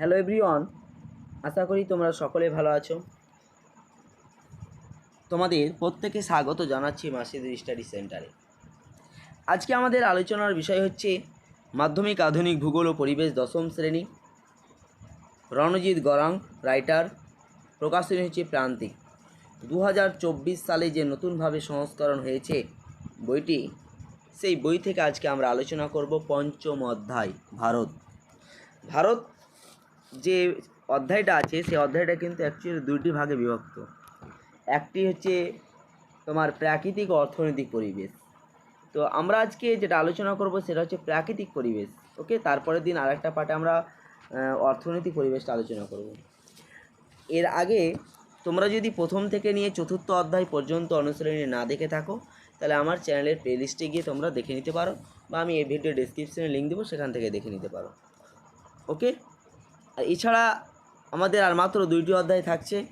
Hello everyone আশা করি তোমরা সকলে ভালো আছো। তোমাদের প্রত্যেকে স্বাগত জানাচ্ছি মাসিদের স্টাডি সেন্টারে। আজকে আমাদের আলোচনার বিষয় হচ্ছে মাধ্যমিক, আধুনিক ভূগোল ও পরিবেশ দশম শ্রেণি। রণজিৎ গরাং, রাইটার, প্রকাশনী হচ্ছে প্রান্তিক। দু হাজার চব্বিশ সালে যে নতুনভাবে সংস্করণ হয়েছে বইটি, সেই বই থেকে আজকে আমরা আলোচনা করব পঞ্চম অধ্যায়, ভারত। ভারত যে অধ্যায়টা আছে, সেই অধ্যায়টা কিন্তু অ্যাকচুয়ালি দুইটি ভাগে বিভক্ত। একটি হচ্ছে তোমার প্রাকৃতিক অর্থনৈতিক পরিবেশ। তো আমরা আজকে যেটা আলোচনা করব সেটা হচ্ছে প্রাকৃতিক পরিবেশ, ওকে? তারপরের দিন আরেকটা পার্টে আমরা অর্থনৈতিক পরিবেশটা আলোচনা করব। এর আগে তোমরা যদি প্রথম থেকে নিয়ে চতুর্থ অধ্যায় পর্যন্ত অনুশীলনী না দেখে থাকো, তাহলে আমার চ্যানেলের প্লেলিস্টে গিয়ে তোমরা দেখে নিতে পারো, বা আমি এই ভিডিও ডিসক্রিপশনে লিঙ্ক দেবো, সেখান থেকে দেখে নিতে পারো। ওকে? আর এছাড়া আমাদের আর মাত্র দুইটি অধ্যায় থাকছে,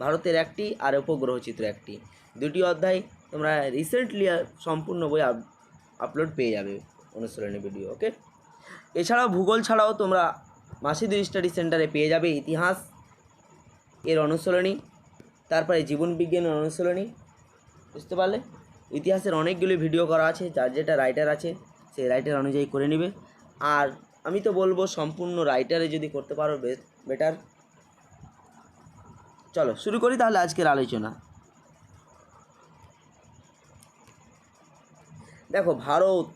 ভারতের একটি আর উপগ্রহ চিত্র একটি। দুটি অধ্যায় তোমরা রিসেন্টলি সম্পূর্ণ বই আপ- আপলোড পেয়ে যাবে অনুশীলনী ভিডিও ওকে এছাড়াও ভূগোল ছাড়াও তোমরা মাসিদুর স্টাডি সেন্টারে পেয়ে যাবে ইতিহাস এর অনুশীলনী, তারপরে জীবন বিজ্ঞানের অনুশীলনী, বুঝতে পারলে? ইতিহাসের অনেকগুলি ভিডিও করা আছে, যার যেটা রাইটার আছে, সেই রাইটার অনুযায়ী করে নেবে। আর আমি তো বলব সম্পূর্ণ রাইটারে যদি করতে পারো বেটার চলো, শুরু করি তাহলে আজকের আলোচনা। দেখো, ভারত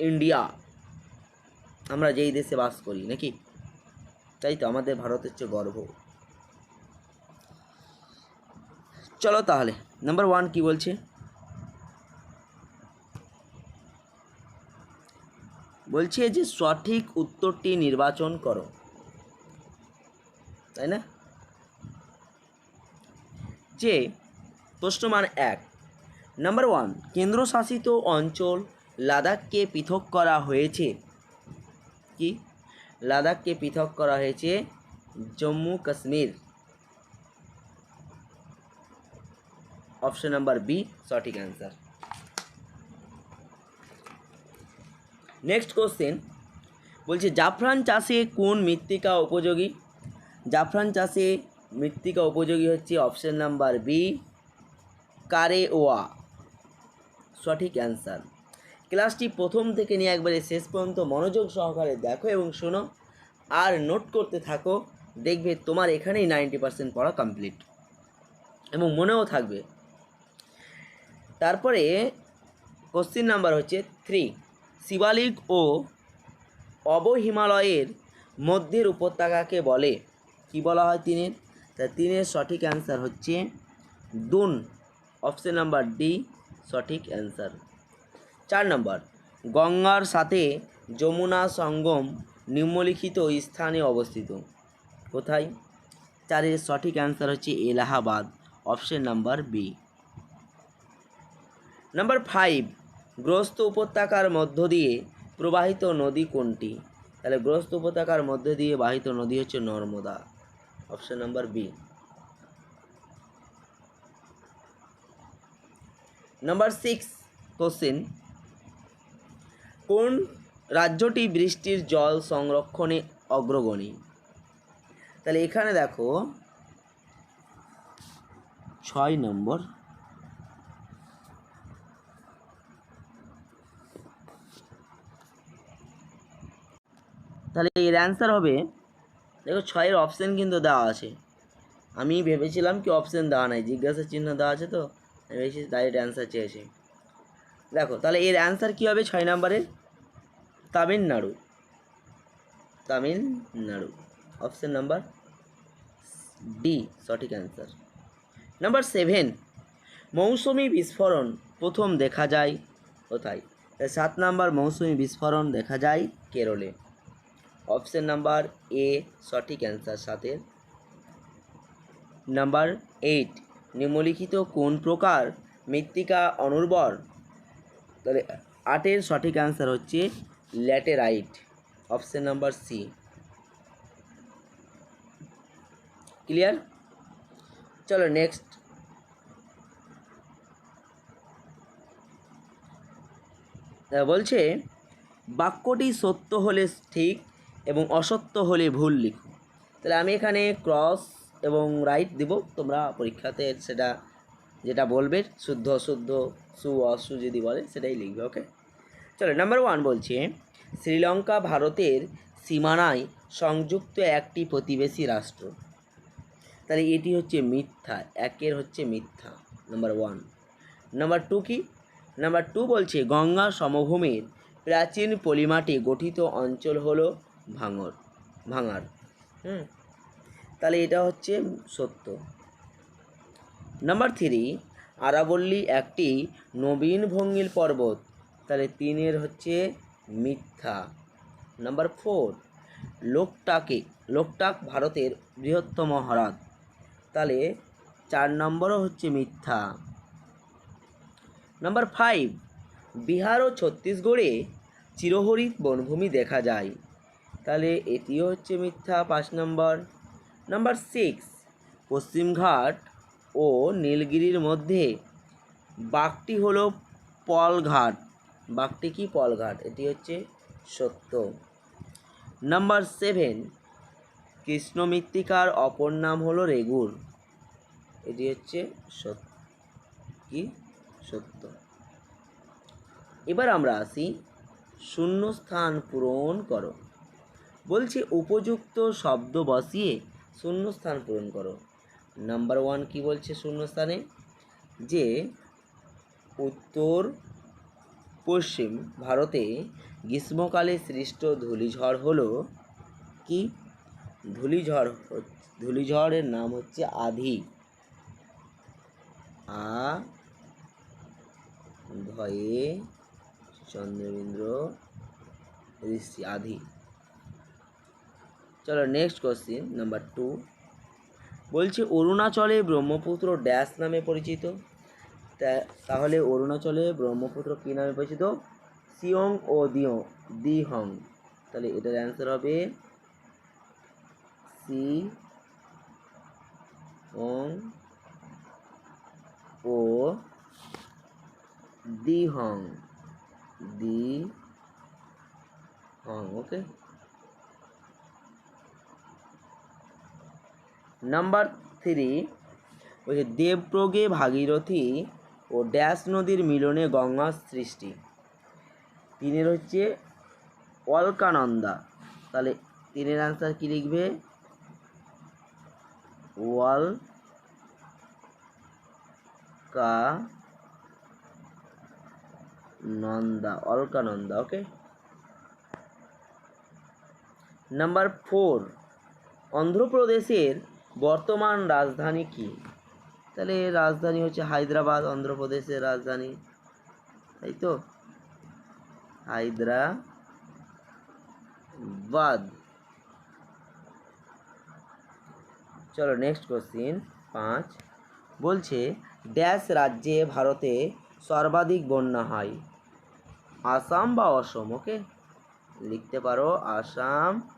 ইন্ডিয়া আমরা যেই দেশে বাস করি, নাকি? তাই তো, আমাদের ভারত হচ্ছে গর্ব। চলো তাহলে নাম্বার ওয়ান কি বলছে? বলছে যে সঠিক উত্তরটি নির্বাচন করো। তাই না? যে প্রশ্নমান এক। নাম্বার ওয়ান, কেন্দ্রশাসিত অঞ্চল লাদাখকে পৃথক করা হয়েছে। কি? লাদাখকে পৃথক করা হয়েছে Jammu Kashmir. Option number B, সঠিক অ্যান্সার। নেক্সট কোশ্চেন বলছে, জাফরান চাষে কোন মৃত্তিকা উপযোগী? জাফরান চাষে মৃত্তিকা উপযোগী হচ্ছে অপশন নাম্বার বি কারে ওয়া। সঠিক অ্যান্সার ক্লাসটি প্রথম থেকে নিয়ে একবারে শেষ পর্যন্ত মনোযোগ সহকারে দেখো এবং শোনো। আর নোট করতে থাকো, দেখবে তোমার এখানেই নাইনটি পার্সেন্ট পড়া কমপ্লিট এবং মনেও থাকবে। তারপরে কোশ্চিন নাম্বার হচ্ছে থ্রি শিবালিক ও অবহিমালয়ের মধ্যের উপত্যকাকে বলে। কি বলা হয় তিনের? তা তিনের সঠিক অ্যান্সার হচ্ছে দুন। অপশন নাম্বার ডি সঠিক অ্যান্সার চার নম্বর গঙ্গার সাথে যমুনা সঙ্গম নিম্নলিখিত স্থানে অবস্থিত। কোথায়? চারের সঠিক অ্যান্সার হচ্ছে Allahabad. Option number B number five গ্রস্ত উপত্যকার মধ্য দিয়ে প্রবাহিত নদী কোনটি? তাহলে গ্রস্ত উপত্যকার মধ্য দিয়ে বাহিত নদী হচ্ছে Narmada. Option number B. Number six question. কোন রাজ্যটি বৃষ্টির জল সংরক্ষণে অগ্রগণী? তাহলে এখানে দেখো, ছয় নম্বর তাহলে এর অ্যান্সার হবে, দেখো ছয়ের অপশান কিন্তু দেওয়া আছে। আমি ভেবেছিলাম কি অপশান দেওয়া নাই, জিজ্ঞাসা চিহ্ন দেওয়া আছে তো, আমি ভেবেছি ডাইরেক্ট অ্যান্সার চেয়েছি। দেখো, তাহলে এর অ্যান্সার কী হবে ছয় নম্বরের? Tamil Nadu. Tamil Nadu. Option number D সঠিক অ্যান্সার নাম্বার সেভেন মৌসুমি বিস্ফোরণ প্রথম দেখা যায় কোথায়? সাত নাম্বার মৌসুমি বিস্ফোরণ দেখা যায় কেরলে। অপশন নাম্বার এ সঠিক অ্যান্সার সাথে। নাম্বার এইট, নিম্নলিখিত কোন প্রকার মৃত্তিকা অনুর্বর? তাহলে আটের সঠিক অ্যান্সার হচ্ছে laterite. Option number C. Clear? চলো নেক্সট। বলছে, বাক্যটি সত্য হলে ঠিক এবং অসত্য হলে ভুল লিখো। তাহলে আমি এখানে ক্রস এবং রাইট দেব, তোমরা পরীক্ষাতে সেটা যেটা বলবে, শুদ্ধ অশুদ্ধ, সু অসু যদি বলে, সেটাই লিখবে ওকে চলো নাম্বার ওয়ান বলছে। শ্রীলঙ্কা ভারতের সীমানায় সংযুক্ত একটি প্রতিবেশী রাষ্ট্র। তাহলে এটি হচ্ছে মিথ্যা, একের হচ্ছে মিথ্যা নাম্বার ওয়ান নাম্বার টু কি? নাম্বার টু বলছে, গঙ্গা সমভূমির প্রাচীন পলিমাটি গঠিত অঞ্চল হলো ভাঙর, ভাঙার, হুম? তাহলে এটা হচ্ছে সত্য। নাম্বার থ্রি আরাবল্লী একটি নবীন ভঙ্গিল পর্বত। তাহলে তিনের হচ্ছে মিথ্যা। নাম্বার ফোর লোকটাকে, লোকটাক ভারতের বৃহত্তম হ্রদ। তাহলে চার নম্বরও হচ্ছে মিথ্যা। নাম্বার ফাইভ বিহার ও ছত্তিশগড়ে চিরহরিত বনভূমি দেখা যায়। তাহলে এটিও হচ্ছে মিথ্যা, পাঁচ নম্বর। নাম্বার সিক্স পশ্চিমঘাট ও নীলগিরির মধ্যে বাঘটি হলো পলঘাট বাঘটি কি পলঘাট এটি হচ্ছে সত্য। নাম্বার সেভেন কৃষ্ণ মৃত্তিকার অপর নাম হলো রেগুর। এটি হচ্ছে সত্য কি? সত্য। এবার আমরা আসি শূন্য স্থান পূরণ করো। বলছে, উপযুক্ত শব্দ বসিয়ে শূন্যস্থান পূরণ করো। নাম্বার ওয়ান কি বলছে শূন্য স্থানে যে উত্তর পশ্চিম ভারতে গ্রীষ্মকালে সৃষ্ট ধূলিঝড় হলো কি? ধূলিঝড় ধূলিঝড়ের নাম হচ্ছে আধি। আ ভয়ে চন্দ্রবিন্দ্র ঋষি আধি। চলো নেক্সট কোশ্চিন নাম্বার টু বলছে অরুণাচলে ব্রহ্মপুত্র ড্যাশ নামে পরিচিত। তাহলে অরুণাচলে ব্রহ্মপুত্র কী নামে পরিচিত? সিয়ং ও দিও দিহং। তাহলে এটার অ্যান্সার হবে সি ওং ও Dihang Dihang okay number three ওই দেবপ্রগে ভাগীরথী ও ড্যাশ নদীর মিলনে গঙ্গার সৃষ্টি। তিনের হচ্ছে অলকানন্দা। তাহলে তিনের আনসার কি লিখবে? ওয়াল কা নন্দা অলকানন্দা ওকে নাম্বার ফোর অন্ধ্রপ্রদেশের বর্তমান রাজধানী কি? তাহলে রাজধানী হচ্ছে হায়দ্রাবাদ, অন্ধ্রপ্রদেশের রাজধানী। তাই তো? হায়দ্রাবাদ। চলো নেক্সট কোশ্চিন পাঁচ। বলছে ড্যাশ রাজ্যে ভারতে সর্বাধিক বন্যা হয়। আসাম বা অসম ওকে লিখতে পারো, আসাম।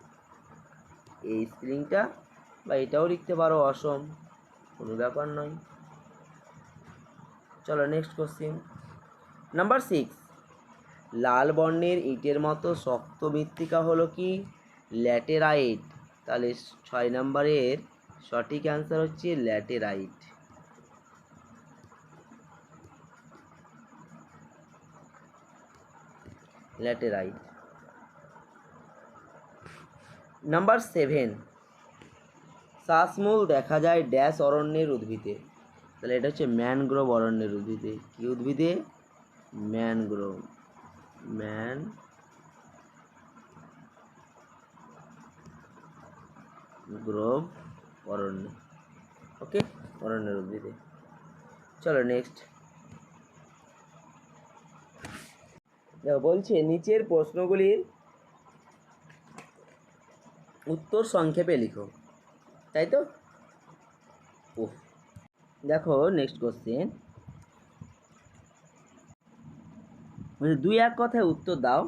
এই স্প্রিংটা বা এটাও লিখতে পারো, অসম, কোনো ব্যাপার নয়। চলো নেক্সট কোশ্চিন নাম্বার সিক্স লাল বর্ণের ইটের মতো শক্ত মৃত্তিকা হলো কি? ল্যাটেরাইট। তাহলে ছয় নম্বরের সঠিক অ্যান্সার হচ্ছে ল্যাটেরাইট। ল্যাটেরাইট। নাম্বার সেভেন শ্বাসমূল দেখা যায় ড্যাশ অরণ্যের উদ্ভিদে। তাহলে এটা হচ্ছে ম্যানগ্রোভ অরণ্যের উদ্ভিদে। কি উদ্ভিদে? ম্যানগ্রোভ। ম্যান গ্রোভ অরণ্য। ওকে, অরণ্যের উদ্ভিদে। চলো নেক্সট। দেখো, বলছে নিচের প্রশ্নগুলির উত্তর সংক্ষেপে লিখো। তাই তো? ও দেখো নেক্সট কোশ্চেন দুই এক কথায় উত্তর দাও।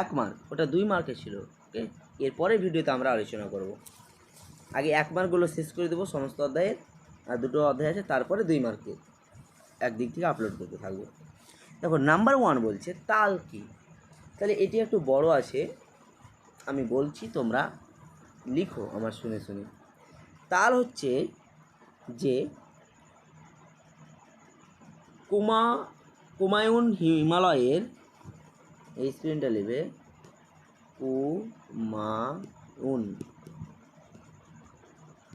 এক মার্ক ওটা দুই মার্কে ছিল ওকে এরপরে ভিডিওতে আমরা আলোচনা করব। আগে এক মার্কগুলো শেষ করে দেবো সমস্ত অধ্যায়ের আর দুটো অধ্যায় আছে, তারপরে দুই মার্কের একদিক থেকে আপলোড করতে থাকব। দেখো নাম্বার ওয়ান বলছে, তাল কি? তাহলে এটি একটু বড় আছে, আমি বলছি তোমরা লিখো আমার শুনে শুনে। তাল হচ্ছে যে কুমা, কুমায়ুন হিমালয়ের, এই স্ক্রিনটা নেবে কুমায়ুন।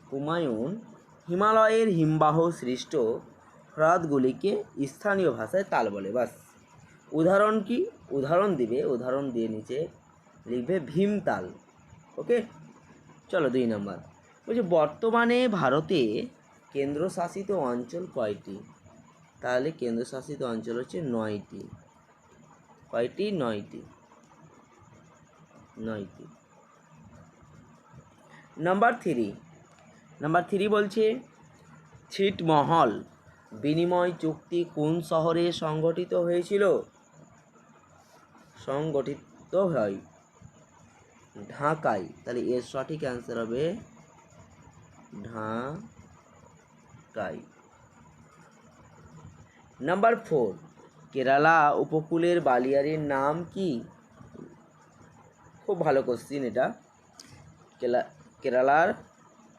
কুমায়ুন হিমালয়ের হিমবাহ সৃষ্ট হ্রদগুলিকে স্থানীয় ভাষায় তাল বলে। বাস, উদাহরণ কি? উদাহরণ দিবে, উদাহরণ দিয়ে নিচে লিখবে ভীমতাল। ওকে? চলো দুই নাম্বার। বলছে বর্তমানে ভারতে কেন্দ্রশাসিত অঞ্চল কয়টি? তাহলে কেন্দ্রশাসিত অঞ্চল হচ্ছে নয়টি। কয়টি? নয়টি। নয়টি। নাম্বার থ্রি নাম্বার থ্রি বলছে, ছিটমহল, বিনিময় চুক্তি কোন শহরে সংগঠিত হয়েছিল? সংগঠিত হয় ঢাকায়। তাহলে এর সঠিক অ্যান্সার হবে ঢাকায় নাম্বার ফোর কেরালা উপকূলের বালিয়ারির নাম কি খুব ভালো কোশ্চিন এটা কেলা কেরালার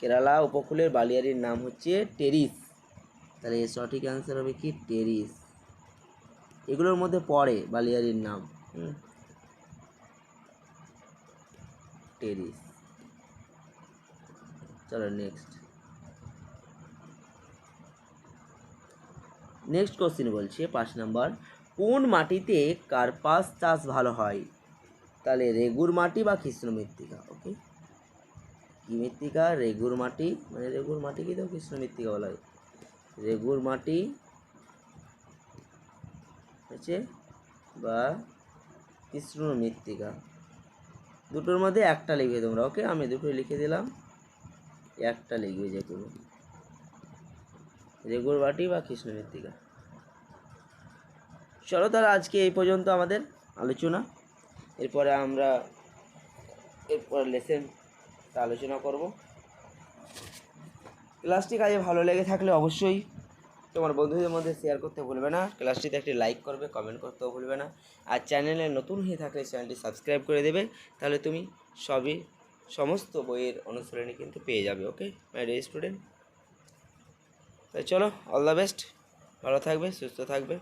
কেরালা উপকূলের বালিয়ারির নাম হচ্ছে টেরিস তাহলে এর সঠিক অ্যান্সার হবে কি টেরিস এগুলোর মধ্যে পড়ে বালিয়ারির নাম। টেরিস। চলো নেক্সট নেক্সট কোশ্চিন বলছে, পাঁচ নাম্বার কোন মাটিতে কার্পাস চাষ ভালো হয়? তাহলে রেগুর মাটি বা কৃষ্ণ মৃত্তিকা ওকে কি মৃত্তিকা? রেগুর মাটি মানে রেগুর মাটি কি তো কৃষ্ণ মৃত্তিকা বলা হয়। রেগুর মাটি হচ্ছে বা কৃষ্ণ মৃত্তিকা। দুটোর মধ্যে একটা লিখবে তোমরা ওকে আমি দুটো লিখে দিলাম। একটা লিখবে যে কোনো রেগুর বাটি বা কৃষ্ণ মৃত্তিকা চলো তাহলে আজকে এই পর্যন্ত আমাদের আলোচনা। এরপরে আমরা এরপর লেসেন আলোচনা করব। ক্লাসটি কাজে ভালো লেগে থাকলে অবশ্যই তোমার বন্ধুদের মধ্যে শেয়ার করতে ভুলবে না। ক্লাসটিতে একটি লাইক করবে কমেন্ট করতেও ভুলবে না। আর চ্যানেলে নতুন হয়ে থাকলে চ্যানেলটি সাবস্ক্রাইব করে দেবে। তাহলে তুমি সবই সমস্ত বইয়ের অনুসরণী কিন্তু পেয়ে যাবে ওকে মাই ডে স্টুডেন্ট তাই চলো অল দ্য বেস্ট ভালো থাকবে, সুস্থ থাকবে।